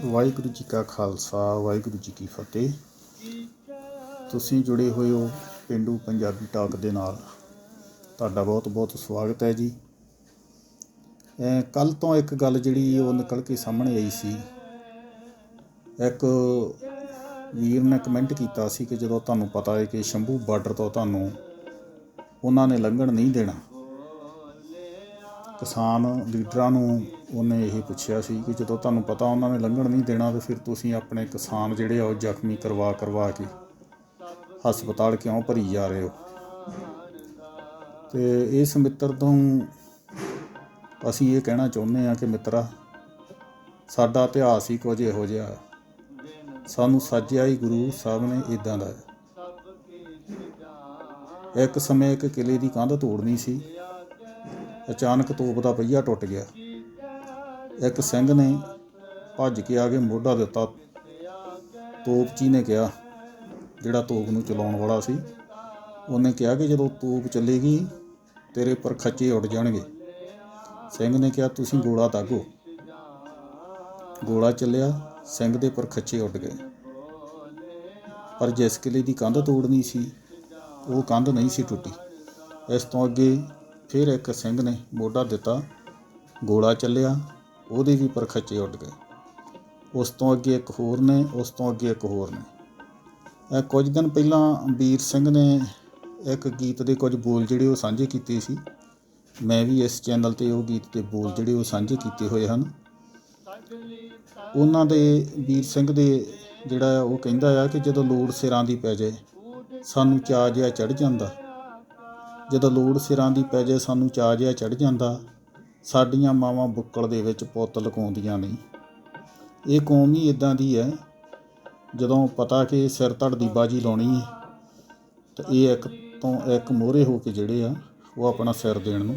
ਵਾਹਿਗੁਰੂ ਜੀ ਕਾ ਖਾਲਸਾ, ਵਾਹਿਗੁਰੂ ਜੀ ਕੀ ਫਤਿਹ। ਤੁਸੀਂ ਜੁੜੇ ਹੋਏ ਹੋ ਪਿੰਡੂ ਪੰਜਾਬੀ ਟਾਕ ਦੇ ਨਾਲ। ਤੁਹਾਡਾ ਬਹੁਤ ਬਹੁਤ ਸਵਾਗਤ ਹੈ ਜੀ। ਕੱਲ ਤੋਂ ਇੱਕ ਗੱਲ ਜਿਹੜੀ ਉਹ ਨਿਕਲ ਕੇ ਸਾਹਮਣੇ ਆਈ ਸੀ। ਇੱਕ ਵੀਰ ਨੇ ਕਮੈਂਟ ਕੀਤਾ ਸੀ ਕਿ ਜਦੋਂ ਤੁਹਾਨੂੰ ਪਤਾ ਹੈ ਕਿ ਸ਼ੰਭੂ ਬਾਰਡਰ ਤੋਂ ਤੁਹਾਨੂੰ ਉਹਨਾਂ ਨੇ ਲੰਘਣ ਨਹੀਂ ਦੇਣਾ। ਕਿਸਾਨ ਲੀਡਰਾਂ ਨੂੰ ਉਹਨੇ ਇਹ ਪੁੱਛਿਆ ਸੀ ਕਿ ਜਦੋਂ ਤੁਹਾਨੂੰ ਪਤਾ ਉਹਨਾਂ ਨੇ ਲੰਘਣ ਨਹੀਂ ਦੇਣਾ ਤੇ ਫਿਰ ਤੁਸੀਂ ਆਪਣੇ ਕਿਸਾਨ ਜਿਹੜੇ ਆ ਉਹ ਜ਼ਖਮੀ ਕਰਵਾ ਕਰਵਾ ਕੇ ਹਸਪਤਾਲ ਕਿਉਂ ਭਰੀ ਜਾ ਰਹੇ ਹੋ? ਤੇ ਇਸ ਮਿੱਤਰ ਤੋਂ ਅਸੀਂ ਇਹ ਕਹਿਣਾ ਚਾਹੁੰਦੇ ਆ ਕਿ ਮਿੱਤਰਾ, ਸਾਡਾ ਇਤਿਹਾਸ ਹੀ ਕੁਝ ਇਹੋ ਜਿਹਾ ਸਾਨੂੰ ਸਾਜਿਆ ਹੀ ਗੁਰੂ ਸਾਹਿਬ ਨੇ ਇਦਾਂ ਦਾ ਇੱਕ ਸਮੇਂ ਇੱਕ ਕਿਲੇ ਦੀ ਕੰਧ ਤੋੜਨੀ ਸੀ। ਅਚਾਨਕ ਤੋਪ ਦਾ ਪਹੀਆ ਟੁੱਟ ਗਿਆ। ਇੱਕ ਸਿੰਘ ਨੇ ਭੱਜ ਕੇ ਆ ਕੇ ਮੋਢਾ ਦਿੱਤਾ ਤੋਪਚੀ ਨੇ ਕਿਹਾ, ਜਿਹੜਾ ਤੋਪ ਨੂੰ ਚਲਾਉਣ ਵਾਲਾ ਸੀ। ਉਹਨੇ ਕਿਹਾ ਕਿ ਜਦੋਂ ਤੋਪ ਚੱਲੇਗੀ, ਤੇਰੇ ਪਰ ਖੱਚੇ ਉੱਡ ਜਾਣਗੇ। ਸਿੰਘ ਨੇ ਕਿਹਾ, ਤੁਸੀਂ ਗੋਲਾ ਦਾਗੋ ਗੋਲਾ ਚੱਲਿਆ, ਸਿੰਘ ਦੇ ਪਰ ਖੱਚੇ ਉੱਡ ਗਏ। ਪਰ ਜਿਸ ਕਿਲੇ ਦੀ ਕੰਧ ਤੋੜਨੀ ਸੀ, ਉਹ ਕੰਧ ਨਹੀਂ ਸੀ ਟੁੱਟੀ। ਇਸ ਤੋਂ ਅੱਗੇ ਫਿਰ ਇੱਕ ਸਿੰਘ ਨੇ ਮੋਢਾ ਦਿੱਤਾ, ਗੋਲਾ ਚੱਲਿਆ, ਉਹਦੇ ਵੀ ਪਰ ਖੱਚੇ ਉੱਡ ਗਏ। ਉਸ ਤੋਂ ਅੱਗੇ ਇੱਕ ਹੋਰ ਨੇ, ਉਸ ਤੋਂ ਅੱਗੇ ਇੱਕ ਹੋਰ ਨੇ। ਇਹ ਕੁਝ ਦਿਨ ਪਹਿਲਾਂ ਵੀਰ ਸਿੰਘ ਨੇ ਇੱਕ ਗੀਤ ਦੇ ਕੁਝ ਬੋਲ ਜਿਹੜੇ ਉਹ ਸਾਂਝੇ ਕੀਤੇ ਸੀ। ਮੈਂ ਵੀ ਇਸ ਚੈਨਲ ਤੇ ਉਹ ਗੀਤ ਦੇ ਬੋਲ ਜਿਹੜੇ ਉਹ ਸਾਂਝੇ ਕੀਤੇ ਹੋਏ ਹਨ। ਉਹਨਾਂ ਦੇ, ਵੀਰ ਸਿੰਘ ਦੇ ਜਿਹੜਾ ਉਹ ਕਹਿੰਦਾ ਆ ਕਿ ਜਦੋਂ ਲੋੜ ਸਿਰਾਂ ਦੀ ਪੈ ਜਾਏ, ਸਾਨੂੰ ਚਾਅ ਜਿਹਾ ਚੜ ਜਾਂਦਾ। ਜਦੋਂ ਲੋੜ ਸਿਰਾਂ ਦੀ ਪੈ ਜਾਏ ਸਾਨੂੰ ਚਾਅ ਜਿਹਾ ਚੜ ਜਾਂਦਾ, ਸਾਡੀਆਂ ਮਾਵਾਂ ਬੁੱਕਲ ਦੇ ਵਿੱਚ ਪੁੱਤ ਲੁਕਾਉਂਦੀਆਂ ਨਹੀਂ ਇਹ ਕੌਮ ਹੀ ਇਦਾਂ ਦੀ ਹੈ, ਜਦੋਂ ਪਤਾ ਕਿ ਸਿਰ ਧੜ ਦੀ ਬਾਜੀ ਲਾਉਣੀ ਹੈ, ਤਾਂ ਇਹ ਇੱਕ ਤੋਂ ਇੱਕ ਮੋਹਰੇ ਹੋ ਕੇ ਜਿਹੜੇ ਆ, ਉਹ ਆਪਣਾ ਸਿਰ ਦੇਣ ਨੂੰ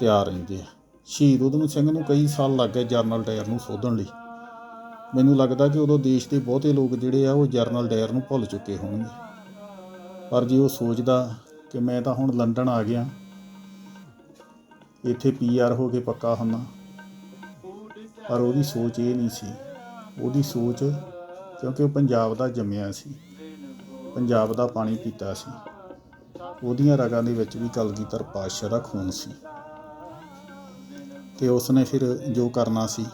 ਤਿਆਰ ਰਹਿੰਦੇ ਆ। ਸ਼ਹੀਦ ਊਧਮ ਸਿੰਘ ਨੂੰ ਕਈ ਸਾਲ ਲੱਗ ਗਏ ਜਰਨਲ ਡਾਇਰ ਨੂੰ ਸੋਧਣ ਲਈ। ਮੈਨੂੰ ਲੱਗਦਾ ਕਿ ਉਦੋਂ ਦੇਸ਼ ਦੇ ਬਹੁਤੇ ਲੋਕ ਜਿਹੜੇ ਆ, ਉਹ ਜਰਨਲ ਡਾਇਰ ਨੂੰ ਭੁੱਲ ਚੁੱਕੇ ਹੋਣਗੇ। ਪਰ ਜੇ ਉਹ ਸੋਚਦਾ ਕਿ ਮੈਂ ਤਾਂ ਹੁਣ ਲੰਡਨ ਆ ਗਿਆ। ਇੱਥੇ ਪੀਆਰ ਹੋ ਕੇ ਪੱਕਾ ਹੁੰਨਾ ਪਰ ਉਹਦੀ ਸੋਚ ਇਹ ਨਹੀਂ ਸੀ। ਉਹਦੀ ਸੋਚ ਕਿਉਂਕਿ ਉਹ ਪੰਜਾਬ ਦਾ ਜੰਮਿਆ ਸੀ। ਪੰਜਾਬ ਦਾ ਪਾਣੀ ਪੀਤਾ ਸੀ। ਉਹਦੀਆਂ ਰਗਾਂ ਦੇ ਵਿੱਚ ਵੀ ਕਲਗੀਧਰ ਪਾਤਸ਼ਾਹ ਦਾ ਖੂਨ ਸੀ। ਤੇ ਉਸਨੇ ਫਿਰ ਜੋ ਕਰਨਾ ਸੀ,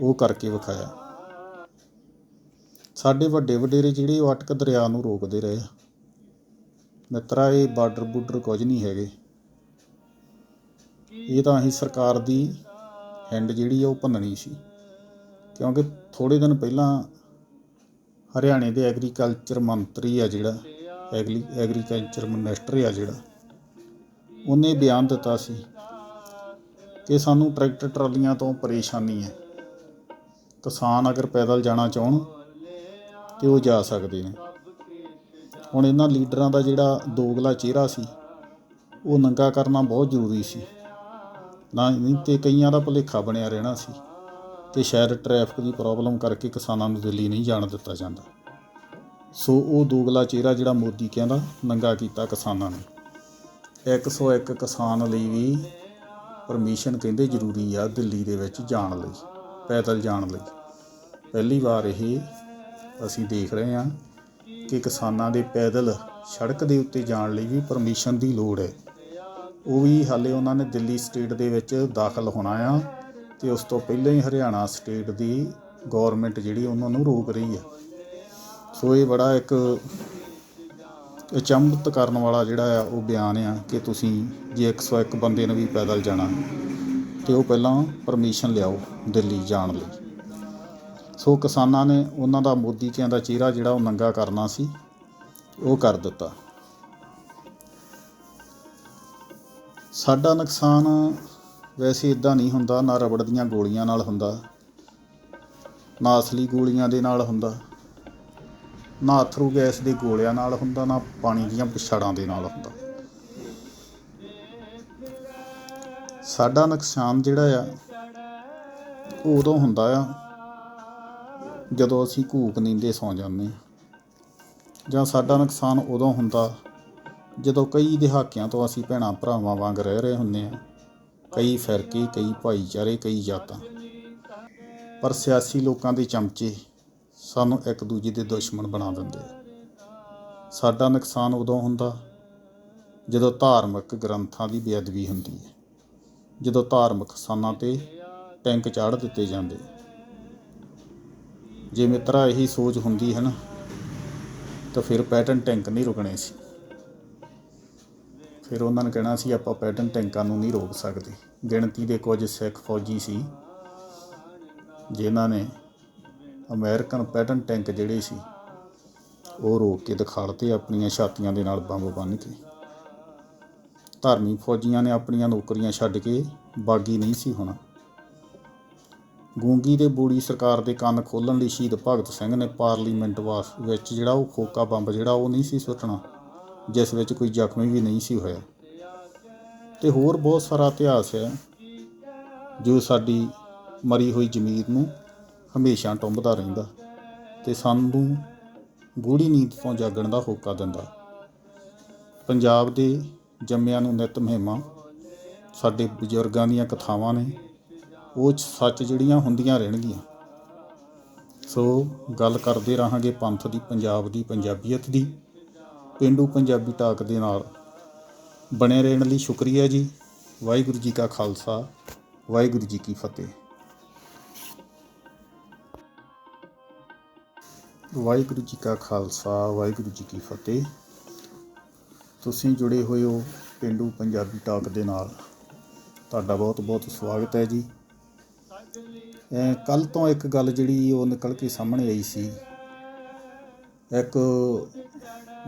ਉਹ ਕਰਕੇ ਵਿਖਾਇਆ। ਸਾਡੇ ਵੱਡੇ ਵਡੇਰੇ ਜਿਹੜੇ ਉਹ ਅਟਕ ਦਰਿਆ ਨੂੰ ਰੋਕਦੇ ਰਹੇ। ਆ। ਮਿੱਤਰਾ ਇਹ ਬਾਰਡਰ ਬੂਡਰ ਕੁਝ ਨਹੀਂ ਹੈਗੇ। ਇਹ ਤਾਂ ਅਸੀਂ ਸਰਕਾਰ ਦੀ ਹੈਂਡ ਜਿਹੜੀ ਆ ਉਹ ਭੰਨਣੀ ਸੀ। ਕਿਉਂਕਿ ਥੋੜੇ ਦਿਨ ਪਹਿਲਾਂ ਹਰਿਆਣੇ ਦੇ ਐਗਰੀਕਲਚਰ ਮੰਤਰੀ ਆ ਜਿਹੜਾ ਐਗਰੀ ਐਗਰੀਕਲਚਰ ਮਿਨਿਸਟਰ ਆ ਜਿਹੜਾ, ਉਹਨੇ ਬਿਆਨ ਦਿੱਤਾ ਸੀ ਕਿ ਸਾਨੂੰ ਟਰੈਕਟਰ ਟਰਾਲੀਆਂ ਤੋਂ ਪਰੇਸ਼ਾਨੀ ਹੈ। ਕਿਸਾਨ ਅਗਰ ਪੈਦਲ ਜਾਣਾ ਚਾਹਣ ਤੇ ਉਹ ਜਾ ਸਕਦੇ ਨੇ। ਹੁਣ ਇਹਨਾਂ ਲੀਡਰਾਂ ਦਾ ਜਿਹੜਾ ਦੋਗਲਾ ਚਿਹਰਾ ਸੀ, ਉਹ ਨੰਗਾ ਕਰਨਾ ਬਹੁਤ ਜ਼ਰੂਰੀ ਸੀ। ਨਾ ਨਹੀਂ ਤੇ ਕਈਆਂ ਦਾ ਭੁਲੇਖਾ ਬਣਿਆ ਰਹਿਣਾ ਸੀ ਕਿ ਸ਼ਾਇਦ ਟ੍ਰੈਫਿਕ ਦੀ ਪ੍ਰੋਬਲਮ ਕਰਕੇ ਕਿਸਾਨਾਂ ਨੂੰ ਦਿੱਲੀ ਨਹੀਂ ਜਾਣ ਦਿੱਤਾ ਜਾਂਦਾ। ਸੋ ਉਹ ਦੋਗਲਾ ਚਿਹਰਾ ਜਿਹੜਾ ਮੋਦੀ ਕਹਿੰਦਾ, ਨੰਗਾ ਕੀਤਾ ਕਿਸਾਨਾਂ ਨੇ। 101 ਕਿਸਾਨ ਲਈ ਵੀ ਪਰਮਿਸ਼ਨ ਕਹਿੰਦੇ ਜ਼ਰੂਰੀ ਆ ਦਿੱਲੀ ਦੇ ਵਿੱਚ ਜਾਣ ਲਈ, ਪੈਦਲ ਜਾਣ ਲਈ। ਪਹਿਲੀ ਵਾਰ ਇਹ ਅਸੀਂ ਦੇਖ ਰਹੇ ਹਾਂ। ਕਿ ਕਿਸਾਨਾਂ ਦੇ ਪੈਦਲ ਸੜਕ ਦੇ ਉੱਤੇ ਜਾਣ ਲਈ ਵੀ ਪਰਮਿਸ਼ਨ ਦੀ ਲੋੜ ਹੈ। ਉਹ ਵੀ ਹਾਲੇ ਉਹਨਾਂ ਨੇ ਦਿੱਲੀ ਸਟੇਟ ਦੇ ਵਿੱਚ ਦਾਖਲ ਹੋਣਾ ਆ ਤੇ ਉਸ ਤੋਂ ਪਹਿਲਾਂ ਹੀ ਹਰਿਆਣਾ ਸਟੇਟ ਦੀ ਗਵਰਨਮੈਂਟ ਜਿਹੜੀ ਉਹਨਾਂ ਨੂੰ ਰੋਕ ਰਹੀ ਹੈ ਸੋ ਇਹ ਬੜਾ ਇੱਕ ਅਚੰਭਤ ਕਰਨ ਵਾਲਾ ਜਿਹੜਾ ਆ ਉਹ ਬਿਆਨ ਆ ਕਿ ਤੁਸੀਂ ਜੇ 101 ਬੰਦੇ ਨੇ ਵੀ ਪੈਦਲ ਜਾਣਾ ਤੇ ਉਹ ਪਹਿਲਾਂ ਪਰਮਿਸ਼ਨ ਲਿਆਓ ਦਿੱਲੀ ਜਾਣ ਲਈ। ਸੋ ਕਿਸਾਨਾਂ ਨੇ ਉਹਨਾਂ ਦਾ ਮੋਦੀ ਕਿਆਂ ਦਾ ਚਿਹਰਾ ਜਿਹੜਾ ਉਹ ਨੰਗਾ ਕਰਨਾ ਸੀ, ਉਹ ਕਰ ਦਿੱਤਾ। ਸਾਡਾ ਨੁਕਸਾਨ ਵੈਸੇ ਇਦਾਂ ਨਹੀਂ ਹੁੰਦਾ, ਨਾ ਰਬੜ ਦੀਆਂ ਗੋਲੀਆਂ ਨਾਲ ਹੁੰਦਾ, ਨਾ ਅਸਲੀ ਗੋਲੀਆਂ ਦੇ ਨਾਲ ਹੁੰਦਾ, ਨਾ ਅਥਰੂ ਗੈਸ ਦੇ ਗੋਲਿਆਂ ਨਾਲ ਹੁੰਦਾ, ਨਾ ਪਾਣੀ ਦੀਆਂ ਪਿਛੜਾਂ ਦੇ ਨਾਲ ਹੁੰਦਾ। ਸਾਡਾ ਨੁਕਸਾਨ ਜਿਹੜਾ ਆ ਉਹ ਉਦੋਂ ਹੁੰਦਾ ਆ ਜਦੋਂ ਅਸੀਂ ਘੂਕ ਨੀਂਦੇ ਸੌਂ ਜਾਂਦੇ ਹਾਂ ਜਾਂ ਸਾਡਾ ਨੁਕਸਾਨ ਉਦੋਂ ਹੁੰਦਾ ਜਦੋਂ ਕਈ ਦਹਾਕਿਆਂ ਤੋਂ ਅਸੀਂ ਭੈਣਾਂ ਭਰਾਵਾਂ ਵਾਂਗ ਰਹਿ ਰਹੇ ਹੁੰਦੇ ਆ ਕਈ ਫਿਰਕੇ, ਕਈ ਭਾਈਚਾਰੇ, ਕਈ ਜਾਤਾਂ ਪਰ ਸਿਆਸੀ ਲੋਕਾਂ ਦੇ ਚਮਚੇ ਸਾਨੂੰ ਇੱਕ ਦੂਜੇ ਦੇ ਦੁਸ਼ਮਣ ਬਣਾ ਦਿੰਦੇ ਸਾਡਾ ਨੁਕਸਾਨ ਉਦੋਂ ਹੁੰਦਾ ਜਦੋਂ ਧਾਰਮਿਕ ਗ੍ਰੰਥਾਂ ਦੀ ਬੇਅਦਬੀ ਹੁੰਦੀ ਹੈ, ਜਦੋਂ ਧਾਰਮਿਕ ਸਥਾਨਾਂ ਤੇ ਟੈਂਕ ਚਾੜ ਦਿੱਤੇ ਜਾਂਦੇ ਜੇ ਮਿੱਤਰਾ ਇਹੀ ਸੋਚ ਹੁੰਦੀ ਹੈ ਨਾ, ਤਾਂ ਫਿਰ ਪੈਟਰਨ ਟੈਂਕ ਨਹੀਂ ਰੁਕਣੇ ਸੀ। ਫਿਰ ਉਹਨਾਂ ਨੇ ਕਹਿਣਾ ਸੀ, ਆਪਾਂ ਪੈਟਰਨ ਟੈਂਕਾਂ ਨੂੰ ਨਹੀਂ ਰੋਕ ਸਕਦੇ। ਗਿਣਤੀ ਦੇ ਕੁਝ ਸਿੱਖ ਫੌਜੀ ਸੀ, ਜਿਨ੍ਹਾਂ ਨੇ ਅਮਰੀਕਨ ਪੈਟਰਨ ਟੈਂਕ ਜਿਹੜੇ ਸੀ, ਉਹ ਰੋਕ ਕੇ ਦਿਖਾੜਤੇ ਆਪਣੀਆਂ ਛਾਤੀਆਂ ਦੇ ਨਾਲ ਬੰਬ ਬੰਨ੍ਹ ਕੇ। ਧਾਰਮਿਕ ਫੌਜੀਆਂ ਨੇ ਆਪਣੀਆਂ ਨੌਕਰੀਆਂ ਛੱਡ ਕੇ ਬਾਗੀ ਨਹੀਂ ਸੀ ਹੋਣਾ। ਗੂੰਗੀ ਦੇ ਬੂੜੀ ਸਰਕਾਰ ਦੇ ਕੰਨ ਖੋਲ੍ਹਣ ਲਈ ਸ਼ਹੀਦ ਭਗਤ ਸਿੰਘ ਨੇ ਪਾਰਲੀਮੈਂਟ ਵਾਸ ਵਿੱਚ ਜਿਹੜਾ ਉਹ ਖੋਕਾ ਬੰਬ ਜਿਹੜਾ ਉਹ ਨਹੀਂ ਸੀ ਸੁੱਟਣਾ, ਜਿਸ ਵਿੱਚ ਕੋਈ ਜ਼ਖਮੀ ਵੀ ਨਹੀਂ ਸੀ ਹੋਇਆ। ਤੇ ਹੋਰ ਬਹੁਤ ਸਾਰਾ ਇਤਿਹਾਸ ਹੈ, ਜੋ ਸਾਡੀ ਮਰੀ ਹੋਈ ਜ਼ਮੀਰ ਨੂੰ ਹਮੇਸ਼ਾ ਟੁੰਬਦਾ ਰਹਿੰਦਾ ਤੇ ਸਾਨੂੰ ਗੂੜੀ ਨੀਂਦ ਤੋਂ ਜਾਗਣ ਦਾ ਹੋਕਾ ਦਿੰਦਾ। ਪੰਜਾਬ ਦੇ ਜੰਮਿਆਂ ਨੂੰ ਨਿਤ ਮਹਿਮਾ, ਸਾਡੇ ਬਜ਼ੁਰਗਾਂ ਦੀਆਂ ਕਥਾਵਾਂ ਨੇ ਉਹ ਸੱਚ ਜਿਹੜੀਆਂ ਹੁੰਦੀਆਂ ਰਹਿਣਗੀਆਂ। ਸੋ ਗੱਲ ਕਰਦੇ ਰਹਾਂਗੇ ਪੰਥ ਦੀ, ਪੰਜਾਬ ਦੀ, ਪੰਜਾਬੀਅਤ ਦੀ। ਪਿੰਡੂ ਪੰਜਾਬੀ ਟਾਕ ਦੇ ਨਾਲ ਬਣੇ ਰਹਿਣ ਲਈ ਸ਼ੁਕਰੀਆ ਜੀ। ਵਾਹਿਗੁਰੂ ਜੀ ਕਾ ਖਾਲਸਾ, ਵਾਹਿਗੁਰੂ ਜੀ ਕੀ ਫਤਿਹ। ਵਾਹਿਗੁਰੂ ਜੀ ਕਾ ਖਾਲਸਾ, ਵਾਹਿਗੁਰੂ ਜੀ ਕੀ ਫਤਿਹ। ਤੁਸੀਂ ਜੁੜੇ ਹੋਏ ਹੋ ਪਿੰਡੂ ਪੰਜਾਬੀ ਟਾਕ ਦੇ ਨਾਲ। ਤੁਹਾਡਾ ਬਹੁਤ ਬਹੁਤ ਸਵਾਗਤ ਹੈ ਜੀ। ਕੱਲ ਤੋਂ ਇੱਕ ਗੱਲ ਜਿਹੜੀ ਉਹ ਨਿਕਲ ਕੇ ਸਾਹਮਣੇ ਆਈ ਸੀ। ਇੱਕ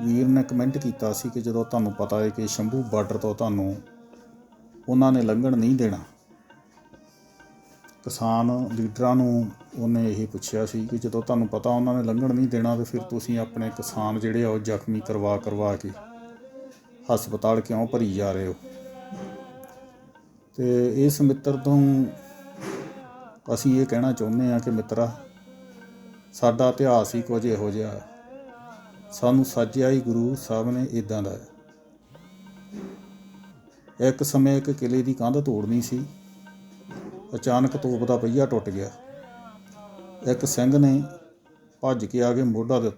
ਵੀਰ ਨੇ ਕਮੈਂਟ ਕੀਤਾ ਸੀ ਕਿ ਜਦੋਂ ਤੁਹਾਨੂੰ ਪਤਾ ਹੈ ਕਿ ਸ਼ੰਭੂ ਬਾਰਡਰ ਤੋਂ ਤੁਹਾਨੂੰ ਉਹਨਾਂ ਨੇ ਲੰਘਣ ਨਹੀਂ ਦੇਣਾ, ਕਿਸਾਨ ਲੀਡਰਾਂ ਨੂੰ ਉਹਨੇ ਇਹ ਪੁੱਛਿਆ ਸੀ ਕਿ ਜਦੋਂ ਤੁਹਾਨੂੰ ਪਤਾ ਉਹਨਾਂ ਨੇ ਲੰਘਣ ਨਹੀਂ ਦੇਣਾ ਤੇ ਫਿਰ ਤੁਸੀਂ ਆਪਣੇ ਕਿਸਾਨ ਜਿਹੜੇ ਆ ਉਹ ਜ਼ਖਮੀ ਕਰਵਾ ਕਰਵਾ ਕੇ ਹਸਪਤਾਲ ਕਿਉਂ ਭਰੀ ਜਾ ਰਹੇ ਹੋ? ਤੇ ਇਸ ਮਿੱਤਰ ਤੋਂ ਅਸੀਂ ਇਹ ਕਹਿਣਾ ਚਾਹੁੰਦੇ ਹਾਂ ਕਿ ਮਿੱਤਰਾ, ਸਾਡਾ ਇਤਿਹਾਸ ਹੀ ਕੁਝ ਇਹੋ ਜਿਹਾ ਹੈ। ਸਾਨੂੰ ਸਾਜਿਆ ਹੀ ਗੁਰੂ ਸਾਹਿਬ ਨੇ ਇਦਾਂ ਦਾ ਹੈ। ਇੱਕ ਸਮੇਂ ਇੱਕ ਕਿਲੇ ਦੀ ਕੰਧ ਤੋੜਨੀ ਸੀ ਅਚਾਨਕ ਤੋਪ ਦਾ ਪਹੀਆ ਟੁੱਟ ਗਿਆ ਇੱਕ ਸਿੰਘ ਨੇ ਭੱਜ ਕੇ ਆ ਕੇ ਮੋਢਾ ਦਿੱਤਾ